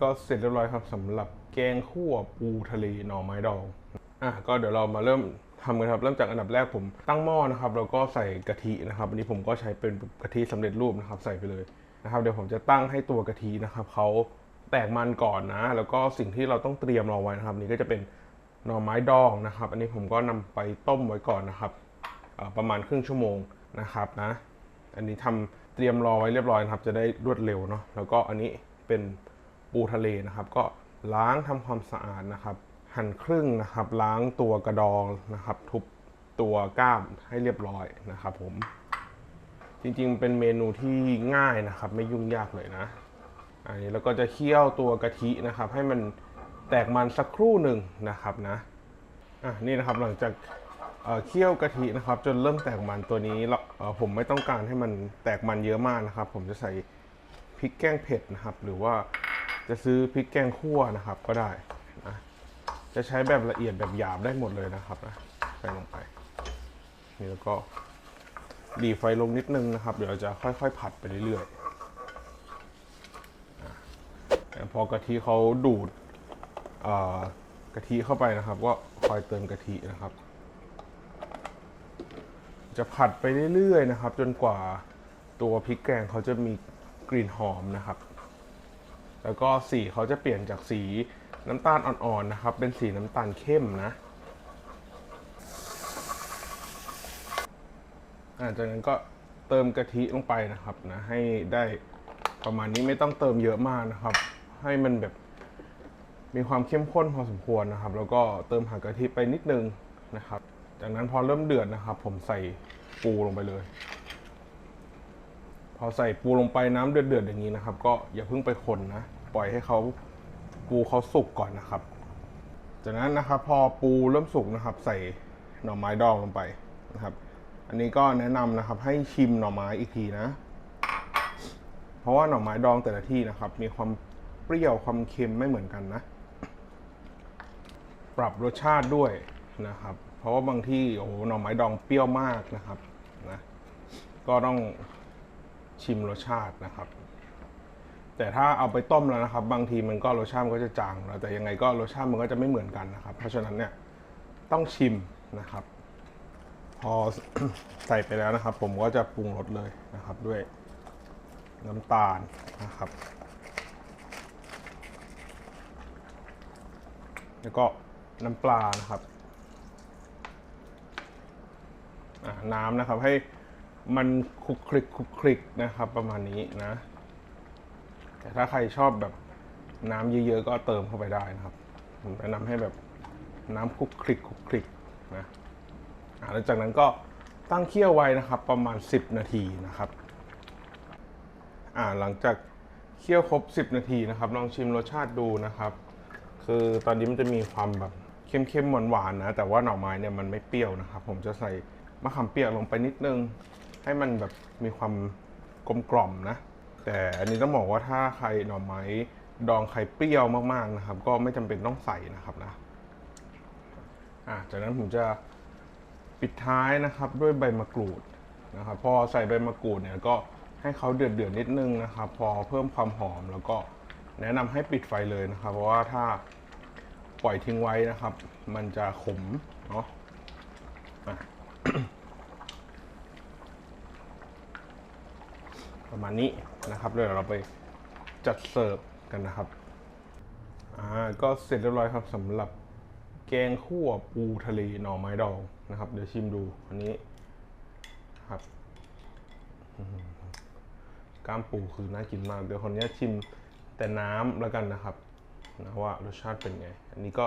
ก็เสร็จเรียบร้อยครับสำหรับแกงคั่วปูทะเลหน่อไม้ดองอะก็เดี๋ยวเรามาเริ่มทำกันครับเริ่มจากอันดับแรกผมตั้งหม้อนะครับแล้วก็ใส่กะทินะครับอันนี้ผมก็ใช้เป็นกะทิสำเร็จรูปนะครับใส่ไปเลยนะครับเดี๋ยวผมจะตั้งให้ตัวกะทินะครับเขาแตกมันก่อนนะ แล้วก็สิ่งที่เราต้องเตรียมรอไว้นะครับ นี่ก็จะเป็นหน่อไม้ดองนะครับ อันนี้ผมก็นำไปต้มไว้ก่อนนะครับประมาณครึ่งชั่วโมงนะครับนะ อันนี้ทำเตรียมรอไว้เรียบร้อยนะครับ จะได้รวดเร็วเนาะแล้วก็อันนี้เป็น ปูทะเลนะครับ ก็ล้างทำความสะอาดนะครับ หั่นครึ่งนะครับ ล้างตัวกระดองนะครับ ทุบตัวกล้ามให้เรียบร้อยนะครับ ผม จริงๆเป็นเมนูที่ง่ายนะครับ ไม่ยุ่งยากเลยนะ อันนี้เราก็จะเคี่ยวตัวกะทินะครับ ให้มันแตกมันสักครู่หนึ่งนะครับนะอะนี่นะครับหลังจากเคี่ยวกะทินะครับจนเริ่มแตกมันตัวนี้เราผมไม่ต้องการให้มันแตกมันเยอะมากนะครับ ผมจะใส่พริกแกงเผ็ดนะครับ หรือว่า จะซื้อพริกแกงคั่วนะครับก็ได้นะจะใช้แบบละเอียดแบบหยาบได้หมดเลยนะครับนะใส่ลงไปนี่แล้วก็ดีไฟลงนิดนึงนะครับ เดี๋ยวจะค่อยๆ ผัดไปเรื่อยๆพอกะทิเขาดูดกะทิเข้าไปนะครับ ก็คอยเติมกะทินะครับ จะผัดไปเรื่อยๆนะครับ จนกว่าตัวพริกแกงเขาจะมีกลิ่นหอมนะครับ แล้วก็สีเขาจะเปลี่ยนจากสีน้ำตาลอ่อนๆนะครับ เป็นสีน้ำตาลเข้มนะอาจากนั้นก็เติมกะทิลงไปนะครับนะให้ได้ประมาณนี้ไม่ต้องเติมเยอะมากนะครับ ให้มันแบบมีความเข้มข้นพอสมควรนะครับ แล้วก็เติมหางกะทิไปนิดนึงนะครับ จากนั้นพอเริ่มเดือดนะครับ ผมใส่ปูลงไปเลย พอใส่ปูลงไปน้ำเดือดๆอย่างนี้นะครับ ก็อย่าเพิ่งไปคนนะ ปล่อยให้เขาปูเขาสุกก่อนนะครับ จากนั้นนะครับพอปูเริ่มสุกนะครับ ใส่หน่อไม้ดองลงไปนะครับ อันนี้ก็แนะนำนะครับให้ชิมหน่อไม้อีกทีนะ เพราะว่าหน่อไม้ดองแต่ละที่นะครับ มีความเปรี้ยวความเค็มไม่เหมือนกันนะ ปรับรสชาติด้วยนะครับ เพราะว่าบางที่โอ้โหหน่อไม้ดองเปรี้ยวมากนะครับนะก็ต้องชิมรสชาตินะครับ แต่ถ้าเอาไปต้มแล้วนะครับ บางทีมันก็รสชาติมันก็จะจางแล้วแต่ยังไงก็รสชาติมันก็จะไม่เหมือนกันนะครับ เพราะฉะนั้นเนี่ยต้องชิมนะครับ พอใส่ไปแล้วนะครับ ผมก็จะปรุงรสเลยนะครับด้วยน้ำตาลนะครับ แล้วก็น้ำปลานะครับน้ำนะครับให้มันคลุกคลิกคลุกคลิกนะครับประมาณนี้นะ แต่ถ้าใครชอบแบบน้ำเยอะๆก็เติมเข้าไปได้นะครับผมแนะนำให้แบบน้ำคลุกคลิกคลุกคลิกนะอ่าแล้วจากนั้นก็ตั้งเคี่ยวไว้นะครับ ประมาณ 10 นาทีนะครับอ่าหลังจากเคี่ยวครบ 10 นาทีนะครับ ลองชิมรสชาติดูนะครับ คือตอนนี้มันจะมีความแบบเค็มๆหวานๆนะแต่ว่าหน่อไม้เนี่ยมันไม่เปรี้ยวนะครับ ผมจะใส่มะขามเปียกลงไปนิดนึง ให้มันแบบมีความกลมกล่อมนะ แต่อันนี้ต้องบอกว่าถ้าใครหน่อไม้ดองใครเปรี้ยวมากๆนะครับ ก็ไม่จำเป็นต้องใส่นะครับนะอะจากนั้นผมจะปิดท้ายนะครับด้วยใบมะกรูดนะครับพอใส่ใบมะกรูดเนี่ยก็ให้เขาเดือดเดือดนิดนึงนะครับ พอเพิ่มความหอมแล้วก็แนะนำให้ปิดไฟเลยนะครับ เพราะว่าถ้าปล่อยทิ้งไว้นะครับ มันจะขมเนาะอะ ประมาณนี้นะครับเดี๋ยวเราไปจัดเสิร์ฟกันนะครับอ่าก็เสร็จเรียบร้อยครับสำหรับแกงคั่วปูทะเลหน่อไม้ดองนะครับ เดี๋ยวชิมดูอันนี้ครับกล้ามปูคือน่ากินมาก เดี๋ยวคนนี้ชิมแต่น้ำแล้วกันนะครับนะว่ารสชาติเป็นไง อันนี้ก็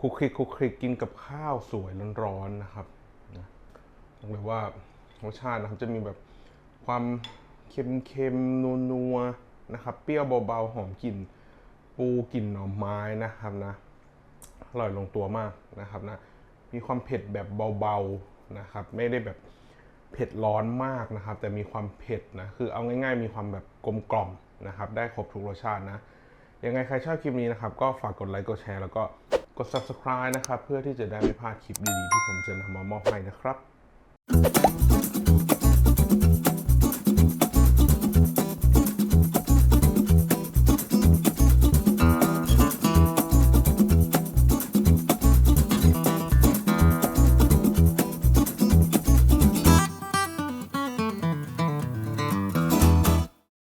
คลุกคลิกคลุกคลิกกินกับข้าวสวยร้อนๆนะครับนะต้องเลยว่ารสชาตินะครับจะมีแบบความ เค็มๆนัวๆนะครับ เปรี้ยวเบาๆ หอมกลิ่นปูกลิ่นหน่อไม้นะครับนะ อร่อยลงตัวมากนะครับนะ มีความเผ็ดแบบเบาๆนะครับ ไม่ได้แบบเผ็ดร้อนมากนะครับ แต่มีความเผ็ดนะ คือเอาง่ายๆ มีความแบบกลมกล่อมนะครับ ได้ครบทุกรสชาตินะ ยังไงใครชอบคลิปนี้นะครับ ก็ฝากกดไลค์ กดแชร์ แล้วก็กด subscribe นะครับ เพื่อที่จะได้ไม่พลาดคลิปดีๆ ที่ผมจะนำมามอบให้นะครับ